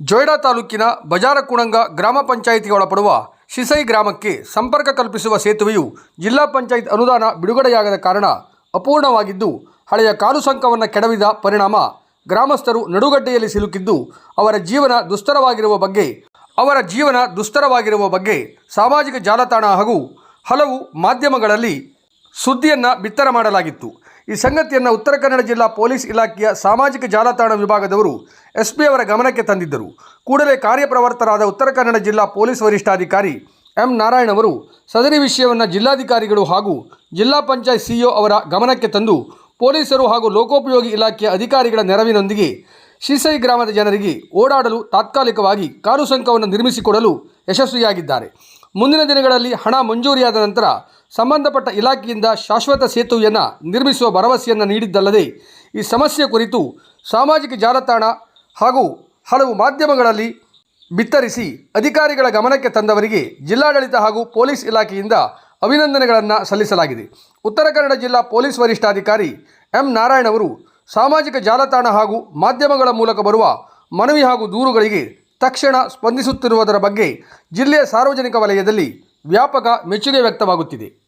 ಜೊಯ್ಡಾ ತಾಲೂಕಿನ ಬಜಾರಕುಣಂಗ ಗ್ರಾಮ ಪಂಚಾಯಿತಿಗೆ ಒಳಪಡುವ ಶಿಸೈ ಗ್ರಾಮಕ್ಕೆ ಸಂಪರ್ಕ ಕಲ್ಪಿಸುವ ಸೇತುವೆಯು ಜಿಲ್ಲಾ ಪಂಚಾಯತ್ ಅನುದಾನ ಬಿಡುಗಡೆಯಾಗದ ಕಾರಣ ಅಪೂರ್ಣವಾಗಿದ್ದು, ಹಳೆಯ ಕಾಲು ಸಂಕವನ್ನು ಕೆಡವಿದ ಪರಿಣಾಮ ಗ್ರಾಮಸ್ಥರು ನಡುಗಡ್ಡೆಯಲ್ಲಿ ಸಿಲುಕಿದ್ದು, ಅವರ ಜೀವನ ದುಸ್ತರವಾಗಿರುವ ಬಗ್ಗೆ, ಅವರ ಜೀವನ ದುಸ್ತರವಾಗಿರುವ ಬಗ್ಗೆ ಸಾಮಾಜಿಕ ಜಾಲತಾಣ ಹಾಗೂ ಹಲವು ಮಾಧ್ಯಮಗಳಲ್ಲಿ ಸುದ್ದಿಯನ್ನು ಬಿತ್ತರ ಮಾಡಲಾಗಿತ್ತು. ಈ ಸಂಗತಿಯನ್ನು ಉತ್ತರ ಕನ್ನಡ ಜಿಲ್ಲಾ ಪೊಲೀಸ್ ಇಲಾಖೆಯ ಸಾಮಾಜಿಕ ಜಾಲತಾಣ ವಿಭಾಗದವರು ಎಸ್ ಪಿ ಅವರ ಗಮನಕ್ಕೆ ತಂದಿದ್ದರು. ಕೂಡಲೇ ಕಾರ್ಯಪ್ರವರ್ತರಾದ ಉತ್ತರ ಕನ್ನಡ ಜಿಲ್ಲಾ ಪೊಲೀಸ್ ವರಿಷ್ಠಾಧಿಕಾರಿ ಎಂ ನಾರಾಯಣ್ ಅವರು ಸದರಿ ವಿಷಯವನ್ನು ಜಿಲ್ಲಾಧಿಕಾರಿಗಳು ಹಾಗೂ ಜಿಲ್ಲಾ ಪಂಚಾಯತ್ ಸಿಇಒ ಅವರ ಗಮನಕ್ಕೆ ತಂದು ಪೊಲೀಸರು ಹಾಗೂ ಲೋಕೋಪಯೋಗಿ ಇಲಾಖೆಯ ಅಧಿಕಾರಿಗಳ ನೆರವಿನೊಂದಿಗೆ ಶಿಸೈ ಗ್ರಾಮದ ಜನರಿಗೆ ಓಡಾಡಲು ತಾತ್ಕಾಲಿಕವಾಗಿ ಕಾರು ಸಂಕವನ್ನು ನಿರ್ಮಿಸಿಕೊಡಲು ಯಶಸ್ವಿಯಾಗಿದ್ದಾರೆ. ಮುಂದಿನ ದಿನಗಳಲ್ಲಿ ಹಣ ಮಂಜೂರಿಯಾದ ನಂತರ ಸಂಬಂಧಪಟ್ಟ ಇಲಾಖೆಯಿಂದ ಶಾಶ್ವತ ಸೇತುವೆಯನ್ನು ನಿರ್ಮಿಸುವ ಭರವಸೆಯನ್ನು ನೀಡಿದ್ದಲ್ಲದೆ, ಈ ಸಮಸ್ಯೆ ಕುರಿತು ಸಾಮಾಜಿಕ ಜಾಲತಾಣ ಹಾಗೂ ಹಲವು ಮಾಧ್ಯಮಗಳಲ್ಲಿ ಬಿತ್ತರಿಸಿ ಅಧಿಕಾರಿಗಳ ಗಮನಕ್ಕೆ ತಂದವರಿಗೆ ಜಿಲ್ಲಾಡಳಿತ ಹಾಗೂ ಪೊಲೀಸ್ ಇಲಾಖೆಯಿಂದ ಅಭಿನಂದನೆಗಳನ್ನು ಸಲ್ಲಿಸಲಾಗಿದೆ. ಉತ್ತರ ಕನ್ನಡ ಜಿಲ್ಲಾ ಪೊಲೀಸ್ ವರಿಷ್ಠಾಧಿಕಾರಿ ಎಂ ನಾರಾಯಣ್ ಅವರು ಸಾಮಾಜಿಕ ಜಾಲತಾಣ ಹಾಗೂ ಮಾಧ್ಯಮಗಳ ಮೂಲಕ ಬರುವ ಮನವಿ ಹಾಗೂ ದೂರುಗಳಿಗೆ ತಕ್ಷಣ ಸ್ಪಂದಿಸುತ್ತಿರುವುದರ ಬಗ್ಗೆ ಜಿಲ್ಲೆಯ ಸಾರ್ವಜನಿಕ ವಲಯದಲ್ಲಿ ವ್ಯಾಪಕ ಮೆಚ್ಚುಗೆ ವ್ಯಕ್ತವಾಗುತ್ತಿದೆ.